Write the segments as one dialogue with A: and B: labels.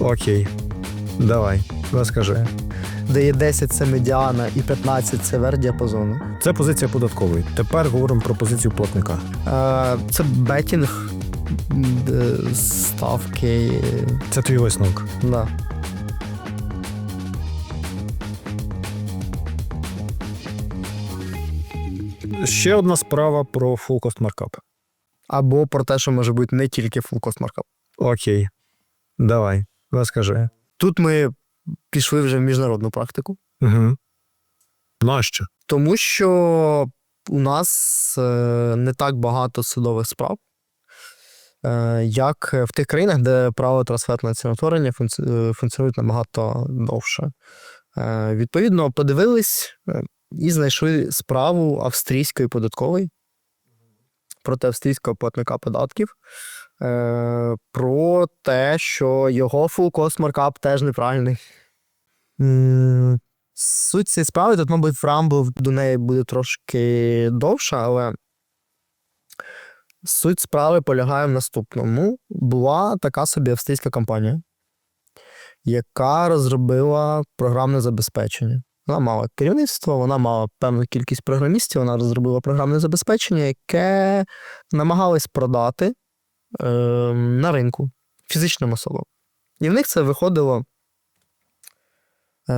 A: Окей. Давай, розкажи.
B: де є 10 це медіана і 15 це верх діапазону.
A: Це позиція податкової. Тепер говоримо про позицію платника.
B: Е, Це бетінг, ставки.
A: Це твій висновок.
B: Да.
A: Ще одна справа про full cost markup.
B: Або про те, що може бути не тільки full cost markup.
A: Окей. Давай, розкажи.
B: Тут ми пішли вже в міжнародну практику,
A: Угу. Нащо?
B: тому що у нас е, не так багато судових справ, е, як в тих країнах, де право трансферного ціноутворення е, функціонують набагато довше. Відповідно, подивились і знайшли справу австрійської податкової проти австрійського платника податків. Е, Про те, що його cost markup теж неправильний. Суть цієї справи, тут, мабуть, Фрамбл до неї буде трошки довша, але суть справи полягає в наступному. Була така собі австрійська компанія, яка розробила програмне забезпечення. Вона мала керівництво, вона мала певну кількість програмістів, вона розробила програмне забезпечення, яке намагалось продати е, на ринку фізичним особам. І в них це виходило е,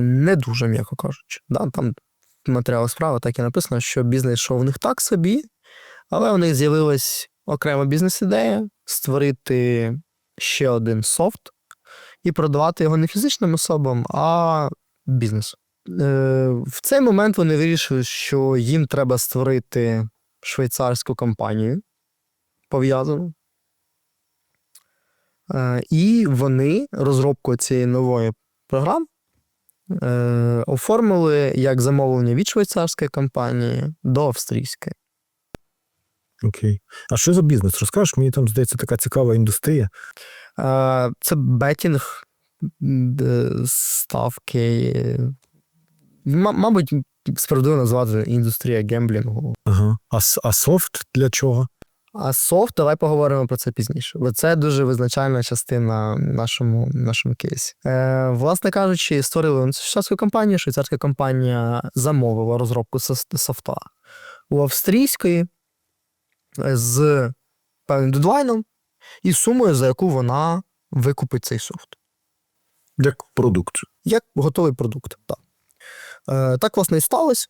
B: не дуже, м'яко кажучи. Да? Там в матеріалах справи так і написано, що бізнес йшов в них так собі, але у них з'явилась окрема бізнес-ідея створити ще один софт і продавати його не фізичним особам, а бізнесу. Е, в цей момент вони вирішили, що їм треба створити швейцарську компанію пов'язану. Е, і вони розробку цієї нової програми е, оформили як замовлення від швейцарської компанії до австрійської.
A: Окей. А що за бізнес? Розкажеш? Мені там здається така цікава індустрія.
B: Е, це бетінг, ставки. Мабуть, справедливо назвати індустрія гемблінгу.
A: Ага. А, а софт для чого?
B: А софт, давай поговоримо про це пізніше, бо це дуже визначальна частина нашому, нашому кейсі. Е, власне кажучи, створили швейцарську компанію. Швейцарська компанія замовила розробку софта у австрійської е, з певним дедлайном і сумою, за яку вона викупить цей софт.
A: Як продукт.
B: Як готовий продукт. Так, е, так власне, і сталося.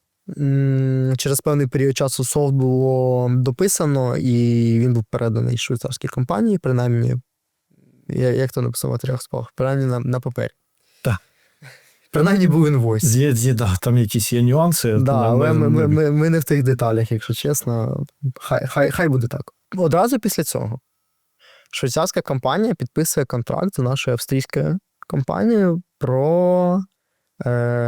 B: Через певний період часу софт було дописано, і він був переданий швейцарській компанії, принаймні, як то написав в матеріалах справ, принаймні на, на папері.
A: Так.
B: Принаймні був інвойс.
A: Є, є, да, там якісь є нюанси.
B: Да, але ми, ми,
A: ми-
B: ми, не в тих деталях, якщо чесно. Хай, хай, хай буде так. Одразу після цього швейцарська компанія підписує контракт з нашою австрійською компанією про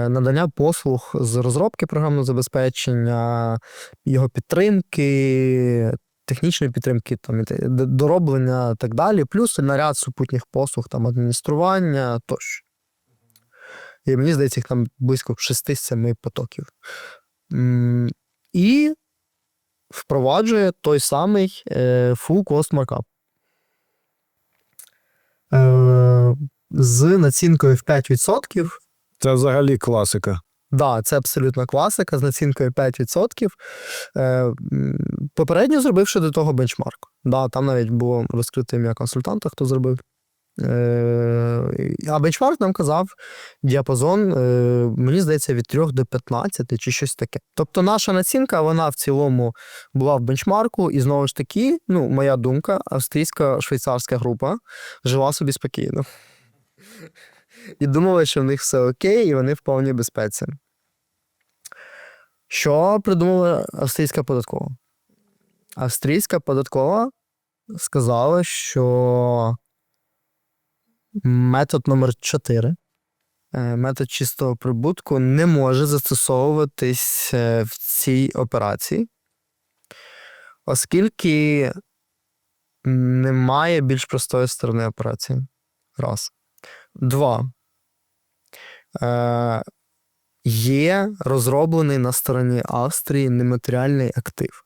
B: надання послуг з розробки програмного забезпечення, його підтримки, технічної підтримки, там, дороблення і так далі, плюс на ряд супутніх послуг, там, адміністрування тощо. І мені здається, їх там близько 6-7 потоків. І впроваджує той самий е, full cost markup. Е, з націнкою в 5%.
A: Це взагалі класика.
B: Да, це абсолютна класика з націнкою 5%. Е, попередньо зробивши до того бенчмарк. Да, там навіть було розкрите ім'я консультанта, хто зробив. Е, а бенчмарк нам казав діапазон, е, мені здається, від 3 до 15 чи щось таке. Тобто наша націнка, вона в цілому була в бенчмарку, і знову ж таки, ну, моя думка, австрійська швейцарська група жила собі спокійно. І думали, що в них все окей, і вони в повній безпеці. Що придумала австрійська податкова? Австрійська податкова сказала, що метод номер 4 е, метод чистого прибутку не може застосовуватись е, в цій операції, оскільки немає більш простої сторони операції. Раз. Два. Е, є розроблений на стороні Австрії нематеріальний актив.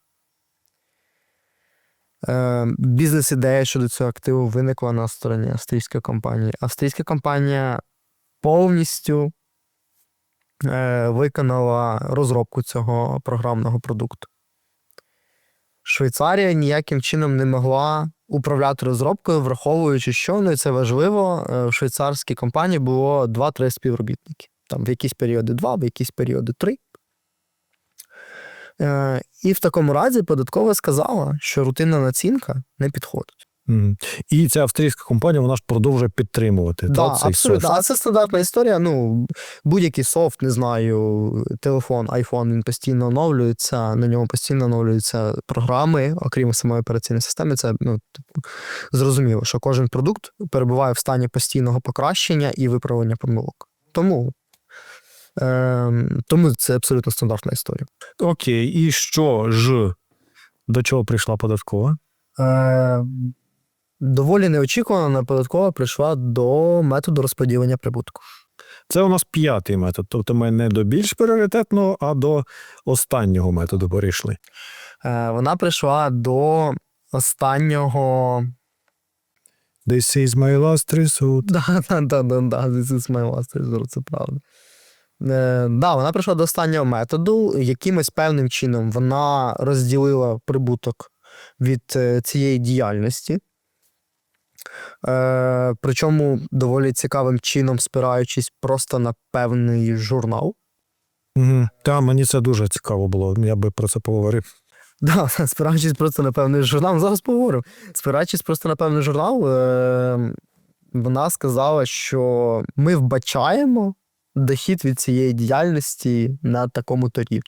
B: Е, бізнес-ідея щодо цього активу виникла на стороні австрійської компанії. Австрійська компанія повністю е, виконала розробку цього програмного продукту. Швейцарія ніяким чином не могла управляти розробкою, враховуючи, що ну і це важливо. е, В швейцарській компанії було 2-3 співробітники. Там в якісь періоди 2, в якісь періоди 3. Е, і в такому разі податкова сказала, що рутинна націнка не підходить.
A: І ця австрійська компанія вона ж продовжує підтримувати
B: Да,
A: та, цей
B: абсолютно.
A: софт.
B: А це стандартна історія. Ну, будь-який софт, не знаю, телефон, iPhone, він постійно оновлюється, на ньому постійно оновлюються програми, окрім самої операційної системи. Це ну, типу, зрозуміло, що кожен продукт перебуває в стані постійного покращення і виправлення помилок. Тому, е, тому це абсолютно стандартна історія.
A: Окей, і що ж до чого прийшла податкова?
B: Е, доволі неочікувано податкова прийшла до методу розподілення прибутку.
A: Це у нас п'ятий метод. Тобто ми не до більш пріоритетного, а до останнього методу перейшли.
B: Е, вона прийшла до останнього.
A: This is my last resort.
B: Да, да, да, да, да, this is my last resort, це правда. Е, да, вона прийшла до останнього методу. Якимось певним чином вона розділила прибуток від е, цієї діяльності. Е, причому доволі цікавим чином спираючись просто на певний журнал.
A: Угу. Та мені це дуже цікаво було. Я би про це поговорив.
B: Да, спираючись просто на певний журнал, ну, зараз поговоримо. Спираючись просто на певний журнал, е, вона сказала, що ми вбачаємо дохід від цієї діяльності на такому то рівні.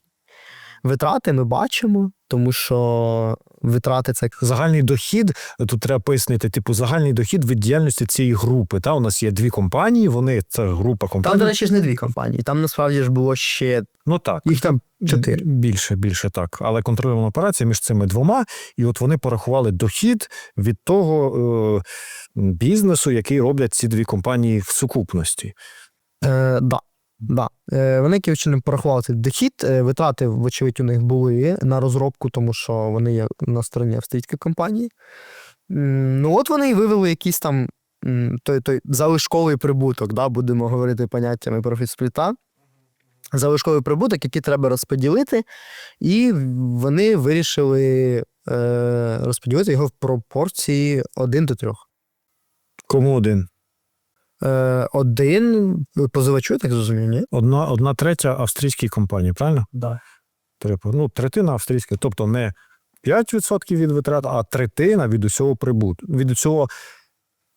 B: Витрати ми бачимо, тому що витрати це
A: Загальний дохід, тут треба пояснити, типу, загальний дохід від діяльності цієї групи. Та у нас є дві компанії, вони це група
B: там, до речі, ж не дві компанії. Там насправді ж було ще
A: Ну так.
B: їх там чотири.
A: Більше, більше так. Але контрольована операція між цими двома, і от вони порахували дохід від того е, бізнесу, який роблять ці дві компанії в сукупності.
B: Е, да. Да. Е, вони чином порахували цей дохід. Е, витрати, вочевидь, у них були на розробку, тому що вони є на стороні австрійської компанії. Ну, от вони і вивели якийсь там той, той залишковий прибуток, да, будемо говорити поняттями профітспліта. Залишковий прибуток, який треба розподілити, і вони вирішили е, розподілити його в пропорції 1 до 3.
A: Кому один?
B: Е, один позивачу, я так зрозумів, ні?
A: Одна, одна третя австрійській компанії, правильно?
B: Да.
A: Ну, третина австрійська, тобто не 5% від витрат, а третина від усього прибутку. Від усього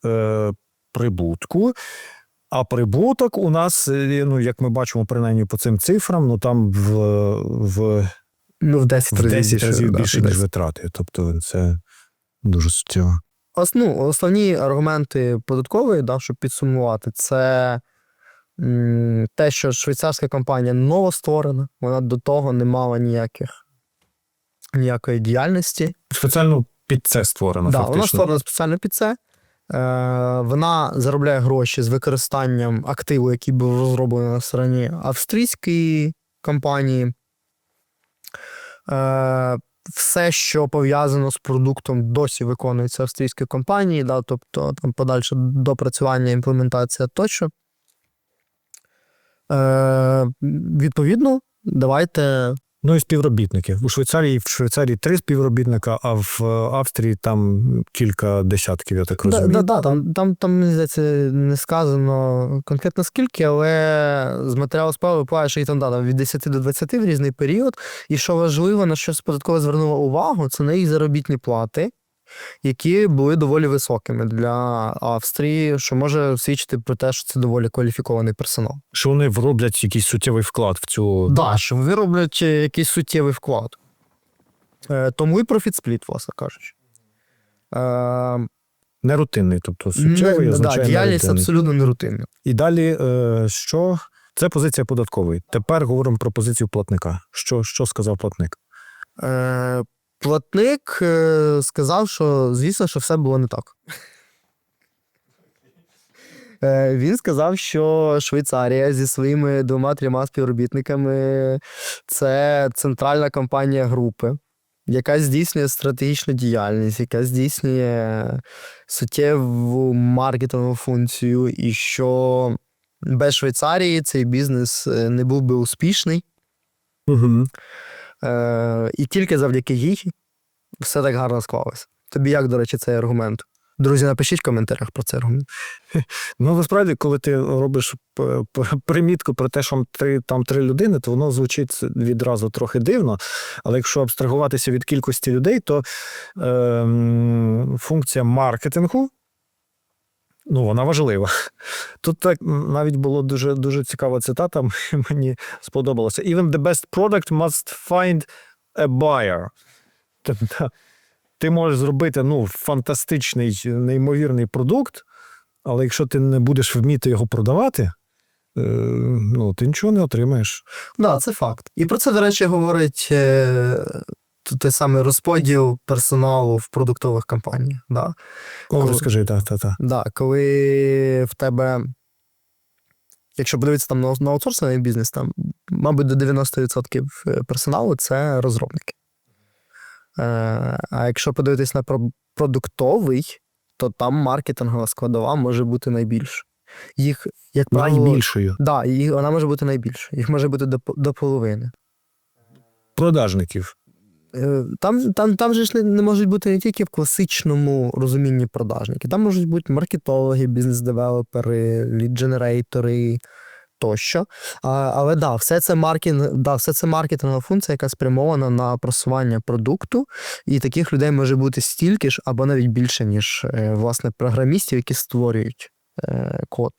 A: е, прибутку. А прибуток у нас, е, ну, як ми бачимо, принаймні по цим цифрам, ну там в, в,
B: Ну, в 10
A: в
B: разів
A: 10 разів більше, ніж
B: 10.
A: витрати. Тобто це дуже суттєво.
B: Ос, ну, основні аргументи податкової, да, щоб підсумувати, це м, те, що швейцарська компанія новостворена, вона до того не мала ніяких, ніякої діяльності.
A: Спеціально під це створено.
B: да,
A: фактично.
B: вона створена спеціально під це. Е, вона заробляє гроші з використанням активу, який був розроблений на стороні австрійської компанії. Е, все, що пов'язано з продуктом, досі виконується австрійською компанією, да, тобто там подальше допрацювання, імплементація тощо. Е, відповідно, давайте
A: Ну і співробітників У Швейцарії в Швейцарії три співробітника, а в е, Австрії там кілька десятків, я так розумію.
B: да, да, там, там, там, мені здається, не сказано конкретно скільки, але з матеріалу справи випливає, що їх там, да, там від 10 до 20 в різний період. І що важливо, на що податково звернула увагу, це на їх заробітні плати, які були доволі високими для Австрії, що може свідчити про те, що це доволі кваліфікований персонал.
A: Що вони роблять якийсь суттєвий вклад в цю.
B: Да, що вони роблять е, якийсь суттєвий вклад. Е, тому і профіт-спліт, власне кажучи. Е,
A: Нерутинний, тобто суттєвий
B: не- да, діяльність абсолютно нерутинна.
A: І далі що? Це позиція податкової. Тепер говоримо про позицію платника. Що, що сказав платник?
B: Е, платник е, сказав, що звісно, що все було не так. Е, він сказав, що Швейцарія зі своїми двома-трьома співробітниками це центральна компанія групи. яка здійснює стратегічну діяльність, яка здійснює суттєву маркетингову функцію, і що без Швейцарії цей бізнес е, не був би успішний.
A: Угу.
B: Е, і тільки завдяки їй все так гарно склалося. Тобі як, до речі, цей аргумент? Друзі, напишіть в коментарях про цей аргумент.
A: Ну, насправді, коли ти робиш примітку про те, що три, там три людини, то воно звучить відразу трохи дивно. Але якщо абстрагуватися від кількості людей, то ем, функція маркетингу. Ну, вона важлива. Тут так навіть було дуже, дуже цікава цитата, мені сподобалося. Even the best product must find a buyer. Тобто, ти можеш зробити ну, фантастичний, неймовірний продукт, але якщо ти не будеш вміти його продавати, е, ну, ти нічого не отримаєш.
B: Да, це факт. І про це, до речі, говорить е, той самий розподіл персоналу в продуктових компаніях. Да?
A: О,
B: Коли-
A: розкажи, так, так, так.
B: Да, коли в тебе, якщо подивитися там на, аутсорсинговий бізнес, там, мабуть, до 90% персоналу це розробники. Е, а якщо подивитись на продуктовий, то там маркетингова складова може бути найбільша. Їх, як правило,
A: Найбільшою.
B: Да, їх, вона може бути найбільша. Їх може бути до, до половини.
A: Продажників.
B: Е, Там, там, там же ж не- можуть бути не тільки в класичному розумінні продажники, там можуть бути маркетологи, бізнес-девелопери, лід-дженерейтори тощо. А, але да, все це маркетинг, да, все це маркетингова функція, яка спрямована на просування продукту, і таких людей може бути стільки ж або навіть більше, ніж е, власне програмістів, які створюють е, код.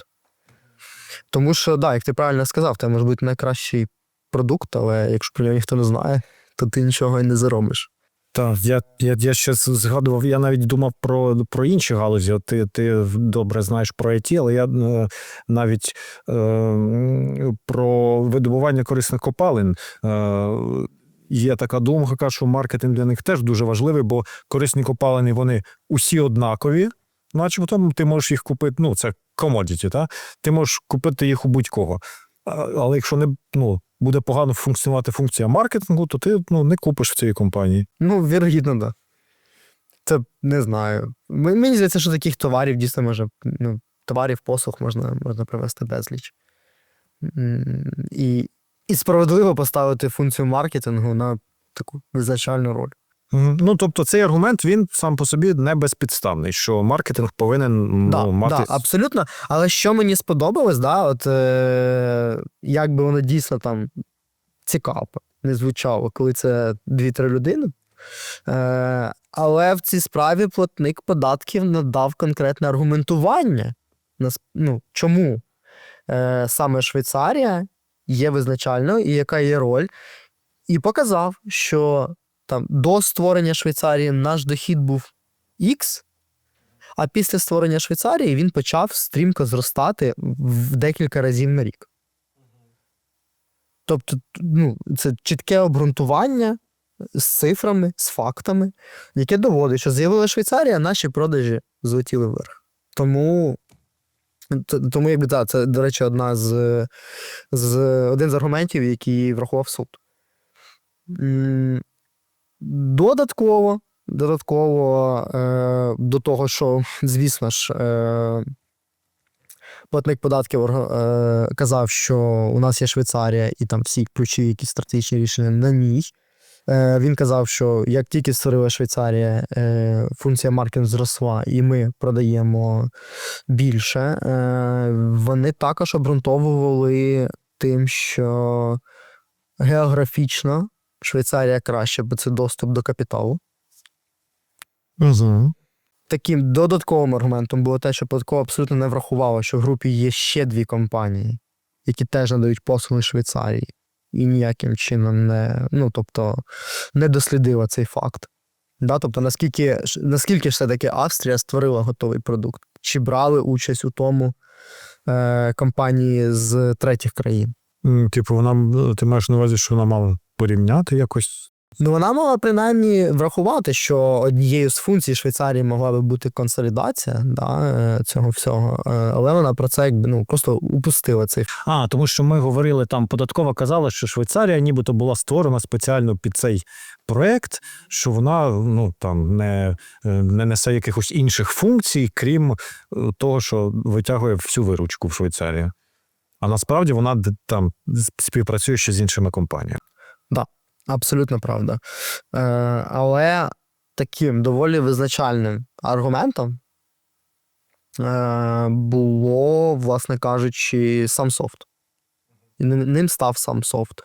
B: Тому що, да, як ти правильно сказав, це може бути найкращий продукт, але якщо про нього ніхто не знає, то ти нічого і не заробиш.
A: Так, я, я, я ще згадував, я навіть думав про, про інші галузі. От ти, ти добре знаєш про IT, але я е, навіть е, про видобування корисних копалин. Е, Є така думка, що маркетинг для них теж дуже важливий, бо корисні копалини вони усі однакові, начебто ти можеш їх купити. Ну, це комодіті, та? ти можеш купити їх у будь-кого. Але якщо не ну, буде погано функціонувати функція маркетингу, то ти ну, не купиш в цій компанії.
B: Ну, вірогідно, так. Це не знаю. Мені здається, що таких товарів дійсно може, ну, товарів, послуг можна, можна привести безліч. І, і справедливо поставити функцію маркетингу на таку визначальну роль.
A: Ну, тобто, цей аргумент він сам по собі не безпідставний, що маркетинг повинен ну, мати.
B: да, абсолютно. Але що мені сподобалось, да, от, е, як би воно дійсно там цікаво не звучало, коли це дві-три людини. Е, але в цій справі платник податків надав конкретне аргументування. Ну, чому е, саме Швейцарія є визначальною і яка є роль, і показав, що там до створення Швейцарії наш дохід був X, а після створення Швейцарії він почав стрімко зростати в декілька разів на рік. Тобто, ну, це чітке обґрунтування з цифрами, з фактами, яке доводить, що з'явилася Швейцарія, наші продажі злетіли вверх. Тому, тому якби так, це, до речі, одна з, з один з аргументів, який врахував суд. Додатково, додатково е, до того, що, звісно ж, е, платник податків е, казав, що у нас є Швейцарія, і там всі ключові якісь стратегічні рішення на ній. Е, він казав, що як тільки створила Швейцарія, е, функція маркетингу зросла, і ми продаємо більше. Е, вони також обґрунтовували тим, що географічно Швейцарія краще, бо це доступ до капіталу.
A: Угу.
B: Таким додатковим аргументом було те, що податково абсолютно не врахувало, що в групі є ще дві компанії, які теж надають послуги Швейцарії, і ніяким чином не, ну, тобто, не дослідила цей факт. Да? Тобто, наскільки, наскільки ж все-таки Австрія створила готовий продукт? Чи брали участь у тому е, компанії з третіх країн?
A: Типу, вона ти маєш на увазі, що вона мала порівняти якось
B: Ну, вона мала принаймні врахувати, що однією з функцій Швейцарії могла би бути консолідація да, е, цього всього, Е, але вона про це якби ну просто упустила цей
A: А, тому що ми говорили там, податкова казала, що Швейцарія нібито була створена спеціально під цей проект, що вона ну там не, е, не несе якихось інших функцій, крім того, що витягує всю виручку в Швейцарії. А насправді вона там співпрацює ще з іншими компаніями.
B: Абсолютно правда. Е, але таким доволі визначальним аргументом е, було, власне кажучи, сам софт. Ним став сам софт.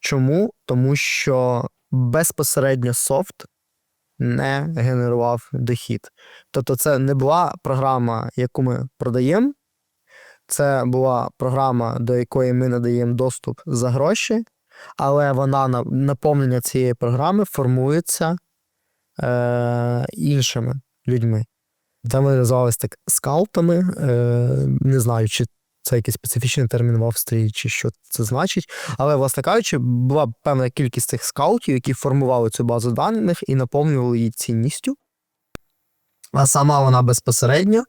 B: Чому? Тому що безпосередньо софт не генерував дохід. Тобто, це не була програма, яку ми продаємо. Це була програма, до якої ми надаємо доступ за гроші, але вона наповнення цієї програми формується е, іншими людьми. Там вони називались так скаутами. Е, не знаю, чи це якийсь специфічний термін в Австрії, чи що це значить. Але, власне кажучи, була певна кількість цих скаутів, які формували цю базу даних і наповнювали її цінністю. А сама вона безпосередньо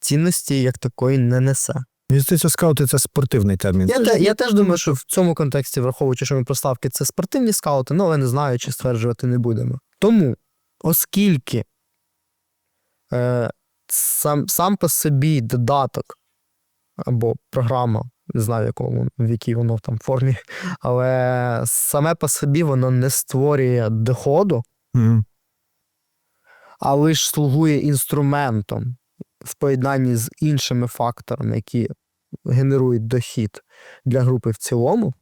B: цінності як такої не несе.
A: Мені здається, скаути це спортивний термін.
B: Я, те, я теж думаю, що в цьому контексті, враховуючи, що ми проставки це спортивні скаути, ну але не знаю, чи стверджувати не будемо. Тому, оскільки е, сам, сам по собі додаток або програма, не знаю, в, якому, в якій воно там формі, але саме по собі воно не створює доходу,
A: Мгм.
B: а лише слугує інструментом в поєднанні з іншими факторами, які генерують дохід для групи в цілому,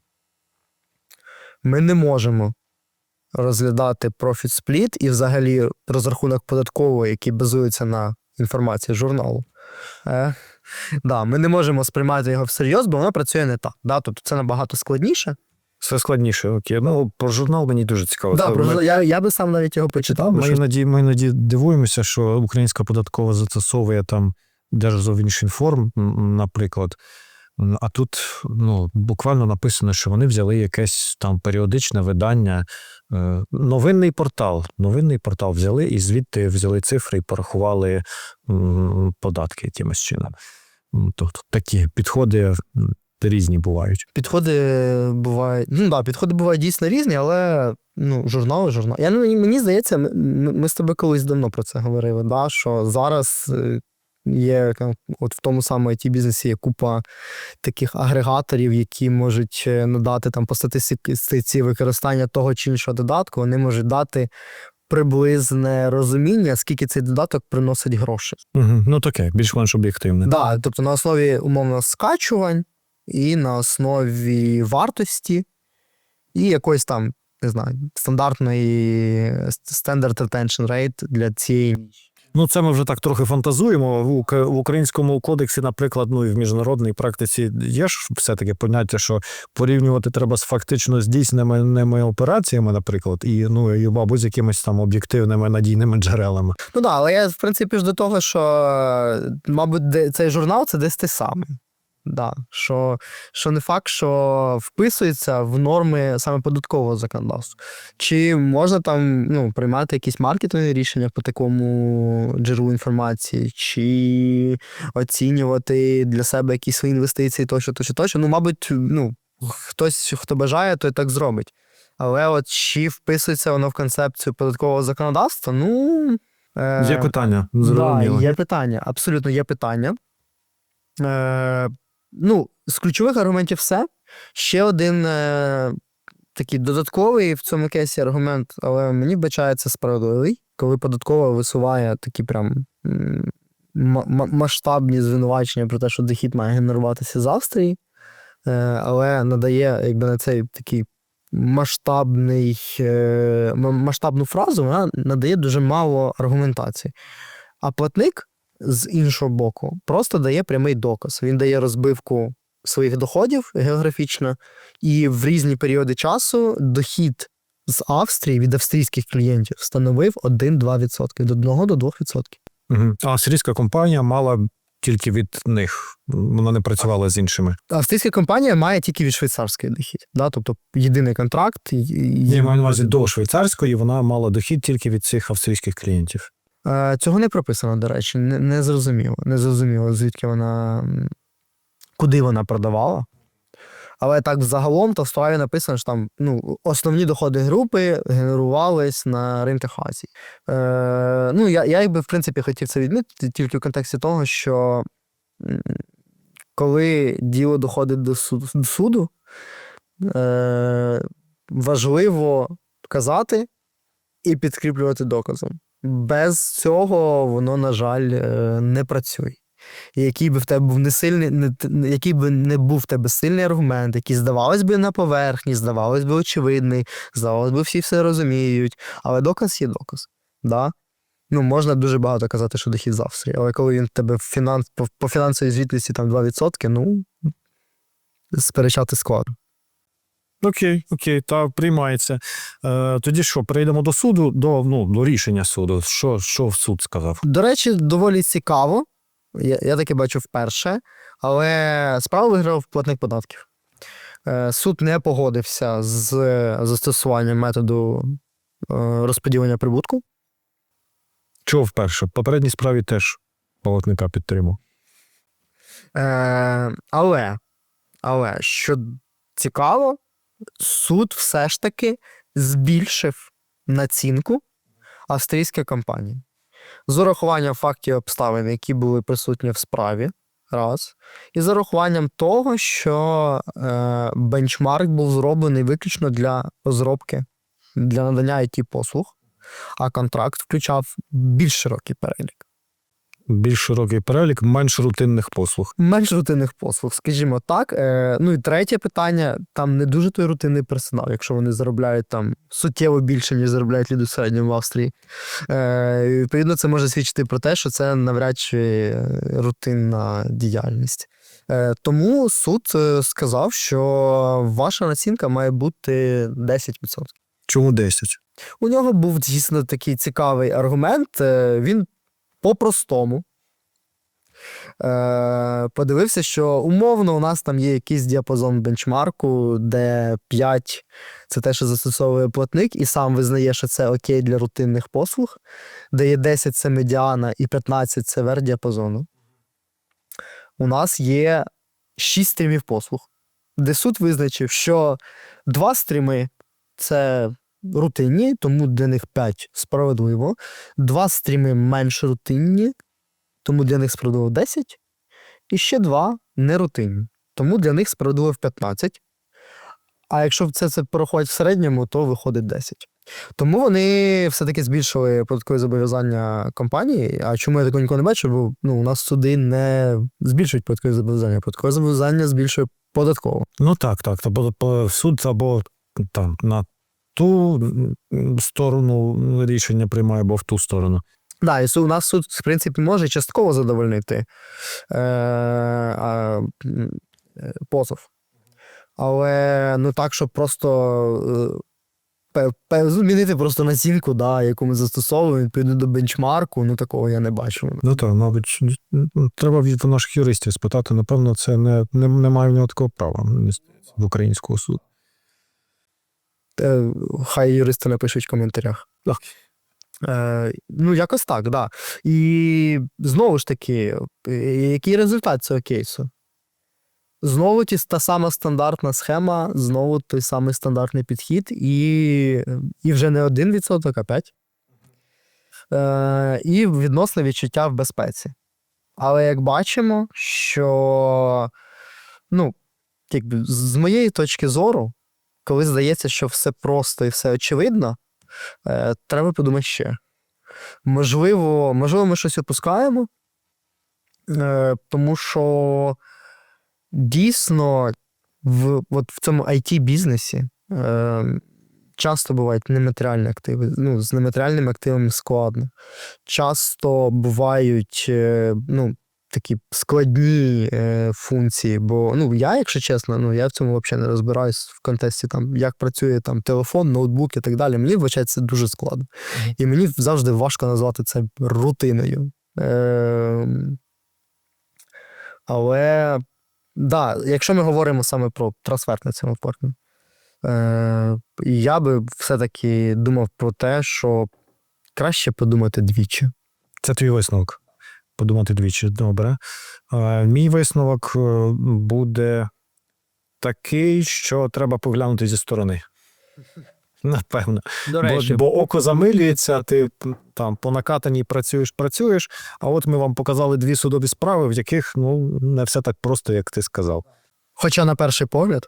B: ми не можемо розглядати профіт спліт і взагалі розрахунок податковий, який базується на інформації журналу. Е, да, ми не можемо сприймати його всерйоз, бо воно працює не так. Да? Тобто це набагато складніше.
A: Все складніше, окей. Ну, про журнал мені дуже цікаво.
B: Да,
A: Це
B: просто
A: ми-
B: я, я би сам навіть його почитав. бо
A: Ми
B: щось-
A: іноді, ми іноді дивуємося, що українська податкова застосовує там Держзовіншінформ, м, наприклад. М, А тут ну, буквально написано, що вони взяли якесь там періодичне видання, е, новинний портал. Новинний портал взяли і звідти взяли цифри і порахували м, податки якимось чином. М, Тобто такі підходи м, різні бувають.
B: Підходи бувають. Ну да, підходи бувають дійсно різні, але ну, журнал, і журнал. Я, мені здається, ми, ми з тобою колись давно про це говорили, да, що зараз е, є от в тому самому it бізнесі є купа таких агрегаторів, які можуть е, надати там по статистиці використання того чи іншого додатку, вони можуть дати приблизне розуміння, скільки цей додаток приносить грошей.
A: Угу. Ну таке, більш-менш об'єктивне.
B: Да, тобто на основі умовно скачувань і на основі вартості, і якоїсь там, не знаю, стандартної standard retention rate для цієї ніші.
A: Ну, це ми вже так трохи фантазуємо. В, ук- в українському кодексі, наприклад, ну і в міжнародній практиці є ж все-таки поняття, що порівнювати треба з фактично здійсненими операціями, наприклад, і ну і мабуть з якимись там об'єктивними надійними джерелами.
B: Ну так, але я, в принципі, ж до того, що, мабуть, цей журнал це десь те саме. Да, що, що не факт, що вписується в норми саме податкового законодавства. Чи можна там ну, приймати якісь маркетингові рішення по такому джерелу інформації, чи оцінювати для себе якісь свої інвестиції, тощо, тощо, тощо. Ну, мабуть, ну, хтось, хто бажає, той так зробить. Але от чи вписується воно в концепцію податкового законодавства? Ну. е,
A: Є питання,
B: Да,
A: зрозуміло.
B: є питання, абсолютно є питання. Е, ну, з ключових аргументів все. Ще один е, такий додатковий в цьому кейсі аргумент, але мені вбачається справедливий, коли податкова висуває такі прям м, ма- масштабні звинувачення про те, що дохід має генеруватися з Австрії, е, але надає якби на цей такий масштабний, е, м- масштабну фразу, вона надає дуже мало аргументації. А платник з іншого боку просто дає прямий доказ. Він дає розбивку своїх доходів географічно, і в різні періоди часу дохід з Австрії від австрійських клієнтів становив 1-2%, від 1 до 2%.
A: Угу. А австрійська компанія мала тільки від них. Вона не працювала з іншими.
B: Австрійська компанія має тільки від швейцарської дохід. Да? Тобто єдиний контракт.
A: Я маю на увазі до швейцарської, вона мала дохід тільки від цих австрійських клієнтів.
B: Е, Цього не прописано, до речі, не, не зрозуміло. Не зрозуміло, звідки вона, куди вона продавала. Але так загалом то в справі написано, що там ну, основні доходи групи генерувались на ринках Азії. Е, ну, я, я якби в принципі хотів це відмітити тільки в контексті того, що коли діло доходить до суду, до суду е, важливо казати і підкріплювати доказом. Без цього воно, на жаль, е, не працює. І який би в тебе був не сильний, не, який би не був в тебе сильний аргумент, який здавалось би на поверхні, здавалось би очевидний, здавалось би, всі все розуміють, але доказ є доказ. Да? Ну, можна дуже багато казати, що дохід з але коли він в тебе фінанс, по, по фінансовій звітності там 2%, ну сперечати складно.
A: Окей, окей, та приймається. Е, тоді що, перейдемо до суду, до, ну, до рішення суду. Що, що суд сказав?
B: До речі, доволі цікаво. Я, я таке бачу вперше, але справу виграв платник податків. Е, Суд не погодився з застосуванням методу е, розподілення прибутку.
A: Чого вперше? В попередній справі теж полотника підтримав.
B: Е, але, але, що цікаво, суд все ж таки збільшив націнку австрійської компанії. З урахуванням фактів обставин, які були присутні в справі, раз. І з урахуванням того, що е, бенчмарк був зроблений виключно для розробки, для надання it послуг, а контракт включав більш широкий перелік.
A: Більш широкий перелік, менш рутинних послуг.
B: Менш рутинних послуг, скажімо так. Е, ну і третє питання: там не дуже той рутинний персонал, якщо вони заробляють там суттєво більше, ніж заробляють люди в середньому в Австрії. Е, і, відповідно, це може свідчити про те, що це навряд чи е, рутинна діяльність. Е, тому суд сказав, що ваша націнка має бути 10%.
A: Чому 10%?
B: У нього був дійсно такий цікавий аргумент. Він по-простому е, подивився, що умовно у нас там є якийсь діапазон бенчмарку, де 5 це те, що застосовує платник, і сам визнає, що це окей для рутинних послуг, де є 10 це медіана і 15 це верх діапазону. У нас є 6 стрімів послуг, де суд визначив, що два стріми це рутинні, тому для них 5 справедливо. Два стріми менш рутинні, тому для них справедливо 10. І ще два нерутинні, тому для них справедливо 15. А якщо це, це порахувати в середньому, то виходить 10. Тому вони все-таки збільшили податкові зобов'язання компанії. А чому я такого ніколи не бачив? Бо ну, у нас суди не збільшують податкові зобов'язання. Податкові зобов'язання збільшує податково.
A: Ну так, так. По- суд або там на ту сторону рішення приймає, або в ту сторону.
B: Да, і у нас суд, в принципі, може частково задовольнити е, е, позов. Але ну так, щоб просто е, змінити просто націнку, да, яку ми застосовуємо, відповідно до бенчмарку, ну такого я не бачу.
A: Ну так, мабуть, треба від наших юристів спитати. Напевно, це не, не, немає в нього такого права в українського суду.
B: Е, хай юристи напишуть в коментарях.
A: Так.
B: Е, ну, якось так, да. І знову ж таки, е, який результат цього кейсу? Знову ті, та сама стандартна схема, знову той самий стандартний підхід, і, і вже не 1%, а 5%. Е, і відносне відчуття в безпеці. Але як бачимо, що ну, якби, з моєї точки зору, коли здається, що все просто і все очевидно, е, треба подумати ще. Можливо, можливо, ми щось опускаємо, е, тому що дійсно в, от в цьому IT-бізнесі е, часто бувають нематеріальні активи. Ну, з нематеріальними активами складно. Часто бувають ну, такі складні е, функції. Бо ну, я, якщо чесно, ну, я в цьому взагалі не розбираюсь в контексті, там, як працює там, телефон, ноутбук і так далі. Мені вважається це дуже складно. І мені завжди важко назвати це рутиною. Е, Але да, якщо ми говоримо саме про трансфер на цьому порту, е, я би все-таки думав про те, що краще подумати двічі.
A: Це твій висновок. Подумати двічі. Добре. Е, Мій висновок е, буде такий, що треба поглянути зі сторони. Напевно.
B: До
A: Бо, бо око замилюється, ти там по накатаній працюєш, працюєш. А от ми вам показали дві судові справи, в яких ну не все так просто, як ти сказав.
B: Хоча на перший погляд,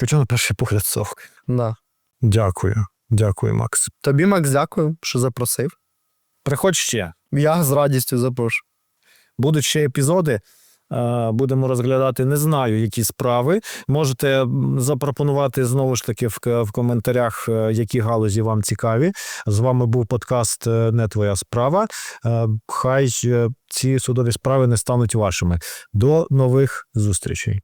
A: Хоча на перший погляд совк.
B: да.
A: Дякую, дякую, Макс.
B: Тобі, Макс, дякую, що запросив.
A: Приходь ще.
B: Я з радістю запрошую.
A: Будуть ще епізоди. Будемо розглядати, не знаю, які справи. Можете запропонувати знову ж таки в, коментарях, е, які галузі вам цікаві. З вами був подкаст е, Не твоя справа. Е, Хай ці судові справи не стануть вашими. До нових зустрічей.